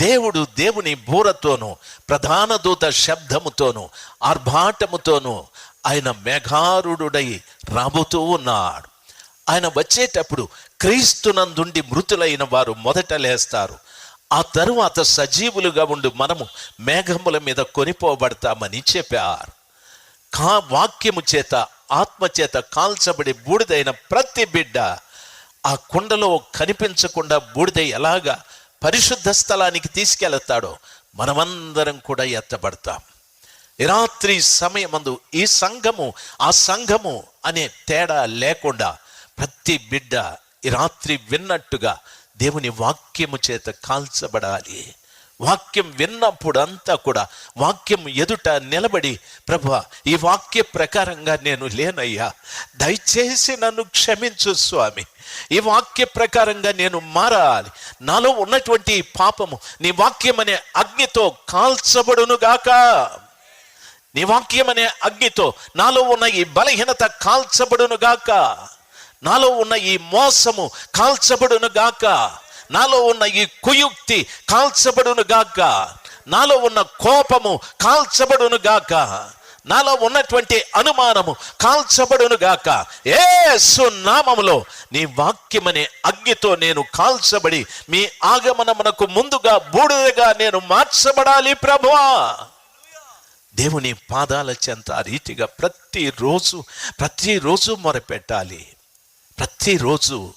దేవుడు దేవుని బూరతోనూ ప్రధాన దూత శబ్దముతోనూ ఆర్భాటముతోనూ ఆయన మేఘారుడై రాబోతూ ఉన్నాడు. ఆయన వచ్చేటప్పుడు క్రీస్తునందుండి మృతులైన వారు మొదట లేస్తారు. ఆ తరువాత సజీవులుగా ఉండి మనము మేఘముల మీద కొనిపోబడతామని చెప్పారు. కా వాక్యము చేత ఆత్మచేత కాల్చబడి బూడిదైన ప్రతి బిడ్డ ఆ కుండలో కనిపించకుండా బూడిద ఎలాగా పరిశుద్ధ స్థలానికి తీసుకెళ్తాడో మనమందరం కూడా ఎత్తబడతాం. రాత్రి సమయమందు ఈ సంఘము ఆ సంఘము అనే తేడా లేకుండా ప్రతి బిడ్డ ఈ రాత్రి విన్నట్టుగా దేవుని వాక్యము చేత కాల్చబడాలి. వాక్యం విన్నప్పుడు అంతా కూడా వాక్యం ఎదుట నిలబడి ప్రభు ఈ వాక్య ప్రకారంగా నేను లేనయ్యా. దయచేసి నన్ను క్షమించు స్వామి. ఈ వాక్య ప్రకారంగా నేను మారాలి. నాలో ఉన్నటువంటి పాపము నీ వాక్యం అనే అగ్నితో కాల్చబడునుగాక. నీ వాక్యం అనే అగ్నితో నాలో ఉన్న ఈ బలహీనత కాల్చబడునుగాక. నాలో ఉన్న ఈ మోసము కాల్చబడునుగాక. నాలో ఉన్న ఈ కుయుక్తి కాల్చబడునుగాక. నాలో ఉన్న కోపము కాల్చబడునుగాక. నాలో ఉన్నటువంటి అనుమానము కాల్చబడునుగాక ఏ సున్నామములో నీ వాక్యమనే అగ్నితో నేను కాల్చబడి మీ ఆగమనమునకు ముందుగా బూడిదగా నేను మార్చబడాలి ప్రభువా. దేవుని పాదాల చెంత ఆ రీతిగా ప్రతిరోజు ప్రతిరోజు మొరపెట్టాలి. ప్రతిరోజు